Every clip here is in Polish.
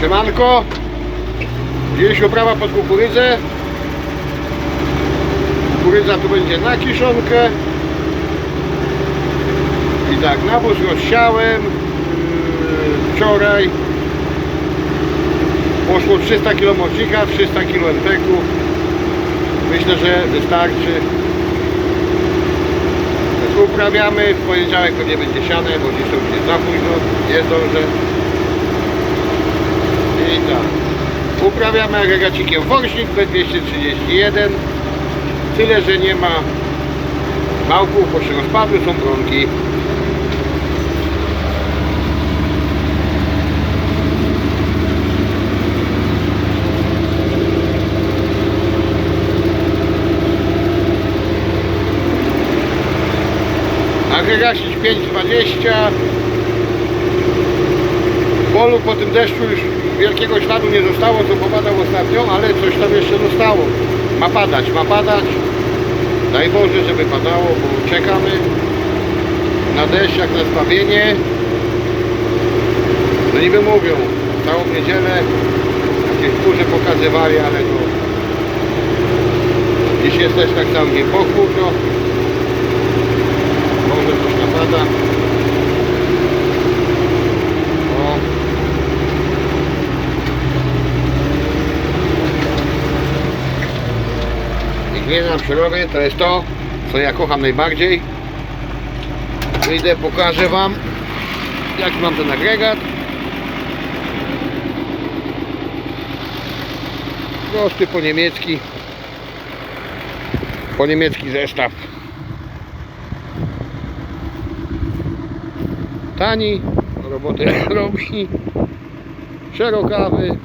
Siemanko. Dziś uprawa pod kukurydzę. Kukurydza tu będzie na kiszonkę. I tak, nawóz rozsiałem yy, wczoraj. Poszło 300 kg mocznika, 300 kg MPK-u. Myślę, że wystarczy. Uprawiamy, w poniedziałek pewnie będzie siane, bo dziś to już jest za późno, nie zdążę. Tak. Uprawiamy agregacikiem Forśnik P231. Tyle, że nie ma małków, bo się rozpadły, są bronki. Agregacik 520 w polu po tym deszczu już wielkiego śladu nie zostało, co popadał ostatnio, ale coś tam jeszcze zostało. Ma padać, ma padać. Daj Boże, żeby padało, bo czekamy na deszcz jak na zbawienie. No niby mówią, całą niedzielę jakieś burze pokazywali, ale no dziś jest też tak samo dzień pochmurno. Może coś napada. Glina przerobię, to jest to, co ja kocham najbardziej. Wyjdę, pokażę Wam, jaki mam ten agregat. Prosty po niemiecki. Po niemiecki zestaw. Tani, robotę robi. Szerokawy.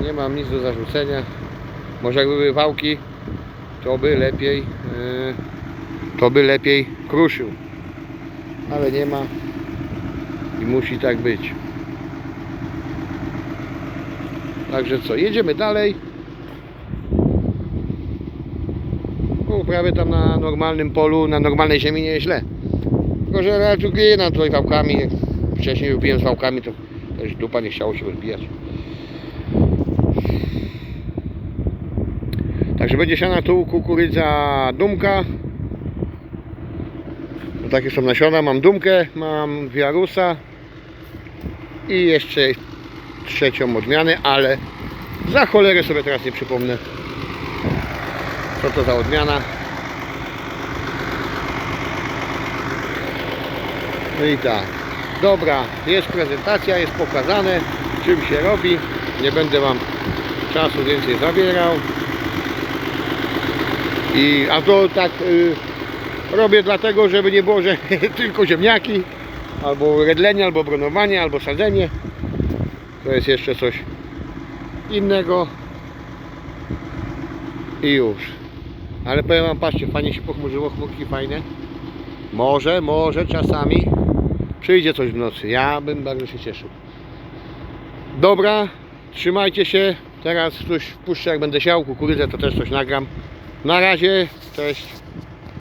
Nie mam nic do zarzucenia. Może jakby były wałki, to by lepiej e, to by lepiej kruszył. Ale nie ma i musi tak być. Także co, jedziemy dalej. Uprawy tam na normalnym polu, na normalnej ziemi nie źle. Tylko, że raczej glina tutaj wałkami. Wcześniej robiłem z wałkami, to też dupa nie chciało się rozbijać. Także będzie siana tu kukurydza dumka. No takie są nasiona. Mam dumkę, mam wiarusa i jeszcze trzecią odmianę, ale za cholerę sobie teraz nie przypomnę. Co to za odmiana? No i tak. Dobra, jest prezentacja, jest pokazane czym się robi. Nie będę Wam czasu więcej zabierał. I, a to tak y, robię dlatego, żeby nie było, że tylko ziemniaki, albo redlenie, albo bronowanie, albo sadzenie. To jest jeszcze coś innego. I już. Ale powiem Wam, patrzcie, fajnie się pochmurzyło, chmurki fajne. Może, może czasami przyjdzie coś w nocy. Ja bym bardzo się cieszył. Dobra, trzymajcie się. Teraz coś wpuszczę, jak będę siał kukurydzę, to też coś nagram. Na razie, cześć.